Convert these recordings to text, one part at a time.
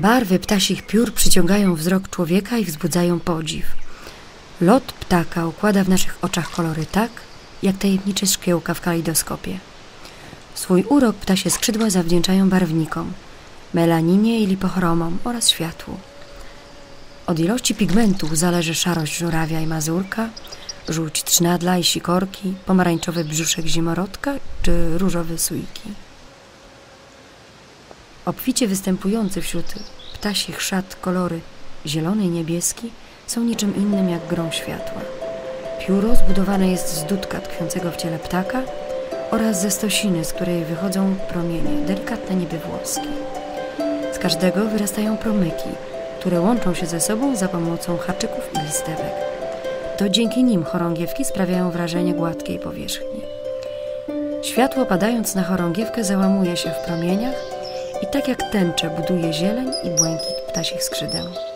Barwy ptasich piór przyciągają wzrok człowieka i wzbudzają podziw. Lot ptaka układa w naszych oczach kolory tak, jak tajemnicze szkiełka w kalejdoskopie. Swój urok ptasie skrzydła zawdzięczają barwnikom, melaninie i lipochromom oraz światłu. Od ilości pigmentów zależy szarość żurawia i mazurka, żółć trznadla i sikorki, pomarańczowy brzuszek zimorodka czy różowe sujki. Obficie występujące wśród ptasich szat kolory zielony i niebieski są niczym innym jak grą światła. Pióro zbudowane jest z dudka tkwiącego w ciele ptaka oraz ze stosiny, z której wychodzą promienie, delikatne niby włoski. Z każdego wyrastają promyki, które łączą się ze sobą za pomocą haczyków i listewek. To dzięki nim chorągiewki sprawiają wrażenie gładkiej powierzchni. Światło padając na chorągiewkę załamuje się w promieniach i tak jak tęcze buduje zieleń i błękit ptasich skrzydeł.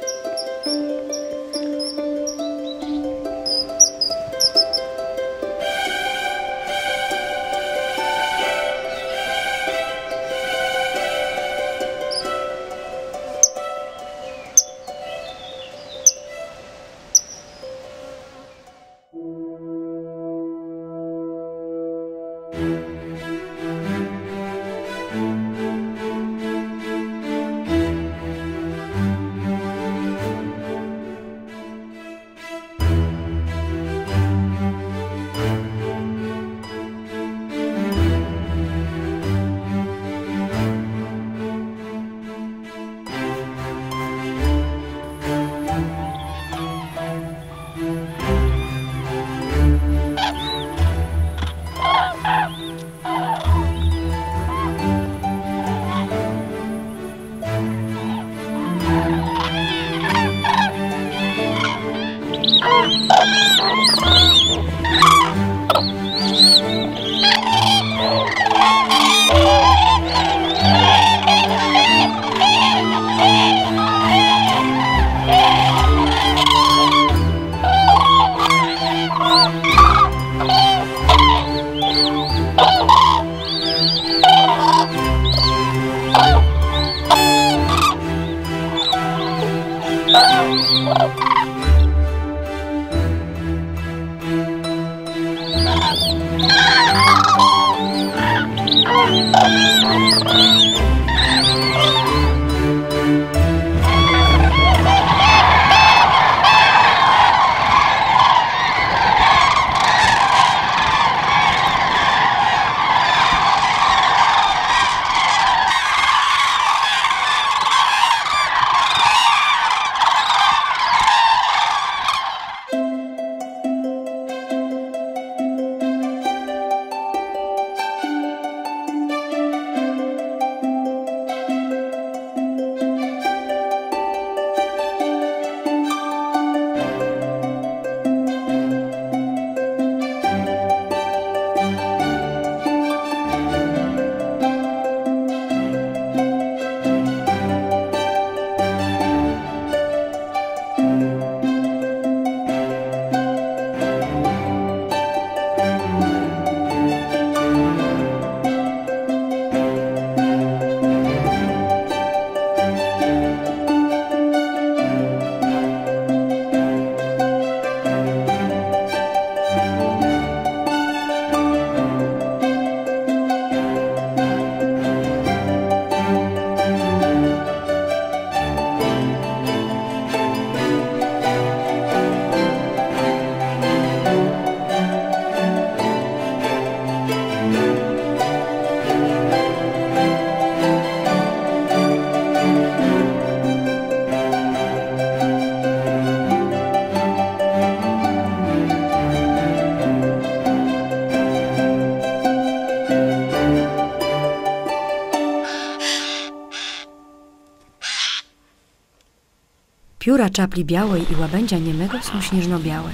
Pióra czapli białej i łabędzia niemego są śnieżno-białe.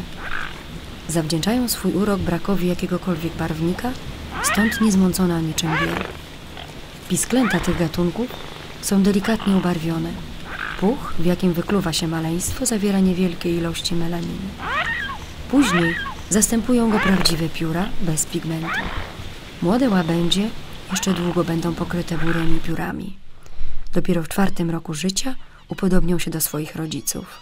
Zawdzięczają swój urok brakowi jakiegokolwiek barwnika, stąd niezmącona niczym biel. Pisklęta tych gatunków są delikatnie ubarwione. Puch, w jakim wykluwa się maleństwo, zawiera niewielkie ilości melaniny. Później zastępują go prawdziwe pióra bez pigmentu. Młode łabędzie jeszcze długo będą pokryte burymi piórami. Dopiero w czwartym roku życia upodobnią się do swoich rodziców.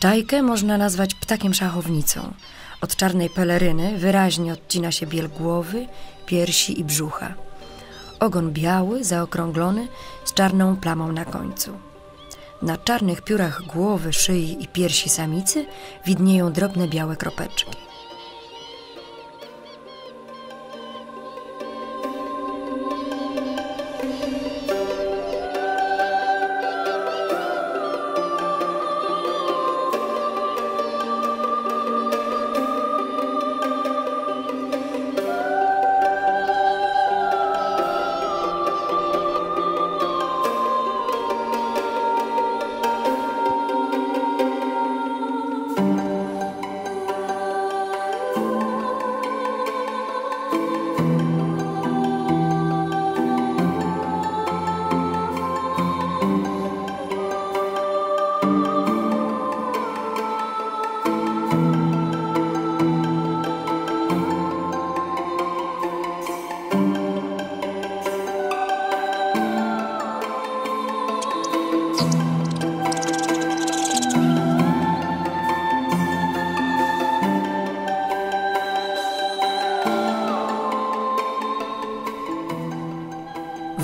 Czajkę można nazwać ptakiem szachownicą. Od czarnej peleryny wyraźnie odcina się biel głowy, piersi i brzucha. Ogon biały, zaokrąglony, z czarną plamą na końcu. Na czarnych piórach głowy, szyi i piersi samicy widnieją drobne białe kropeczki.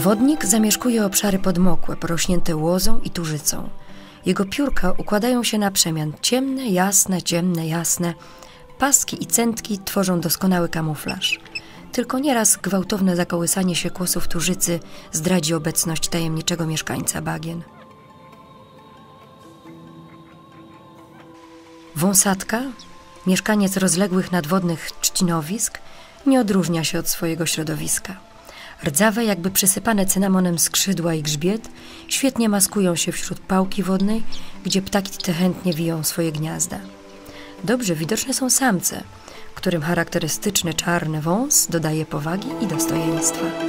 Wodnik zamieszkuje obszary podmokłe, porośnięte łozą i turzycą. Jego piórka układają się na przemian ciemne, jasne, ciemne, jasne. Paski i centki tworzą doskonały kamuflaż. Tylko nieraz gwałtowne zakołysanie się kłosów turzycy zdradzi obecność tajemniczego mieszkańca bagien. Wąsatka, mieszkaniec rozległych nadwodnych trzcinowisk, nie odróżnia się od swojego środowiska. Rdzawe, jakby przysypane cynamonem skrzydła i grzbiet świetnie maskują się wśród pałki wodnej, gdzie ptaki te chętnie wiją swoje gniazda. Dobrze widoczne są samce, którym charakterystyczny czarny wąs dodaje powagi i dostojeństwa.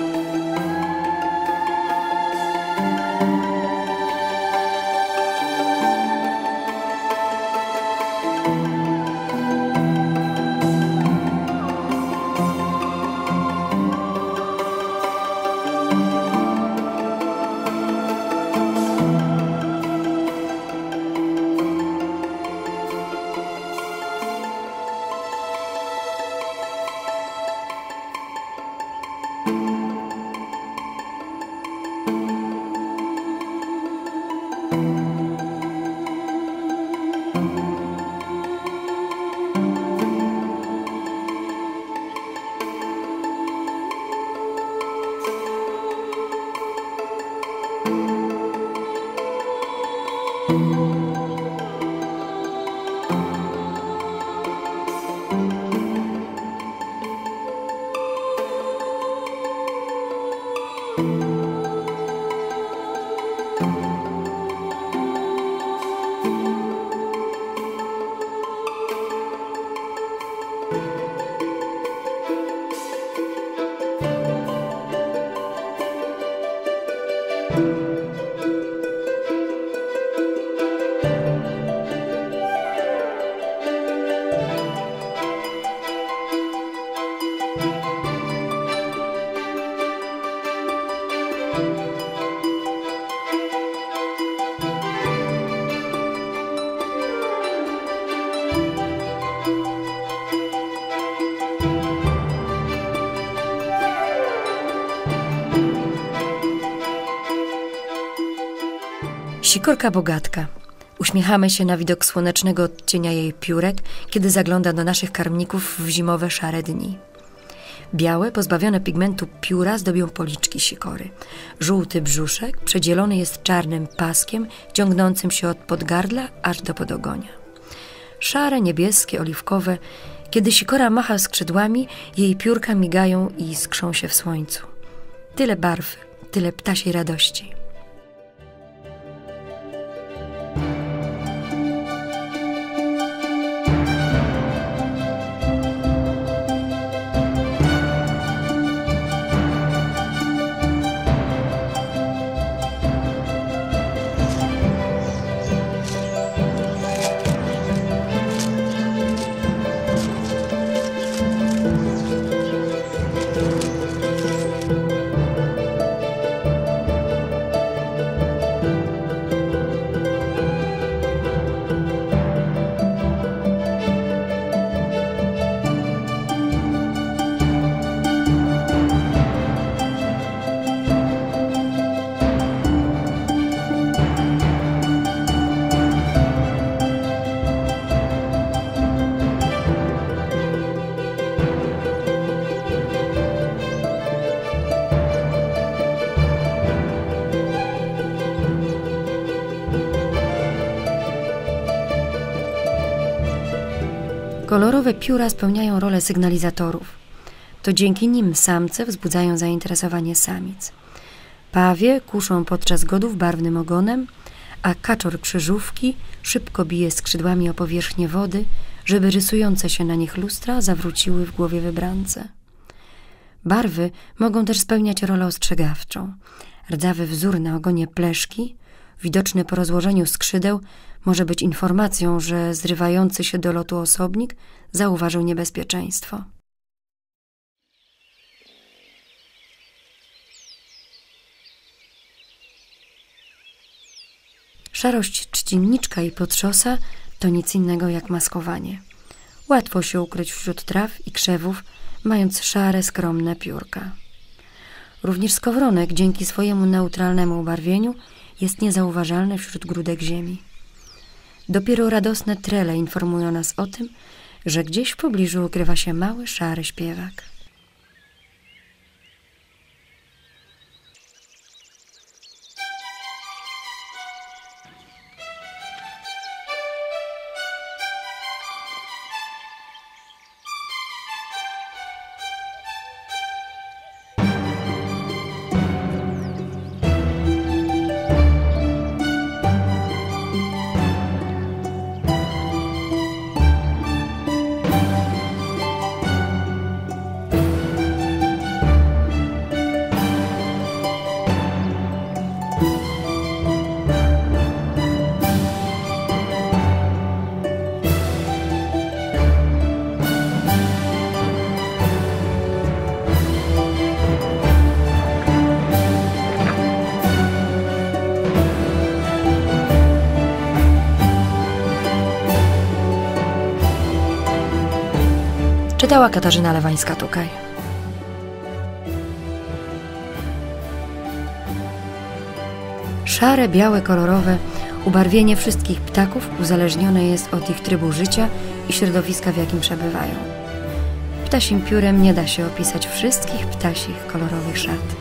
Sikorka bogatka. Uśmiechamy się na widok słonecznego odcienia jej piórek, kiedy zagląda do naszych karmników w zimowe szare dni. Białe, pozbawione pigmentu pióra zdobią policzki sikory. Żółty brzuszek przedzielony jest czarnym paskiem ciągnącym się od podgardla aż do podogonia. Szare, niebieskie, oliwkowe. Kiedy sikora macha skrzydłami, jej piórka migają i skrzą się w słońcu. Tyle barw, tyle ptasiej radości. Kolorowe pióra spełniają rolę sygnalizatorów. To dzięki nim samce wzbudzają zainteresowanie samic. Pawie kuszą podczas godów barwnym ogonem, a kaczor krzyżówki szybko bije skrzydłami o powierzchnię wody, żeby rysujące się na nich lustra zawróciły w głowie wybrance. Barwy mogą też spełniać rolę ostrzegawczą. Rdzawy wzór na ogonie pleszki, widoczny po rozłożeniu skrzydeł, może być informacją, że zrywający się do lotu osobnik zauważył niebezpieczeństwo. Szarość trzcinniczka i potrzosa to nic innego jak maskowanie. Łatwo się ukryć wśród traw i krzewów, mając szare, skromne piórka. Również skowronek dzięki swojemu neutralnemu ubarwieniu jest niezauważalny wśród grudek ziemi. Dopiero radosne trele informują nas o tym, że gdzieś w pobliżu ukrywa się mały, szary śpiewak. Czytała Katarzyna Lewańska-Tukaj. Szare, białe, kolorowe ubarwienie wszystkich ptaków uzależnione jest od ich trybu życia i środowiska, w jakim przebywają. Ptasim piórem nie da się opisać wszystkich ptasich kolorowych szat.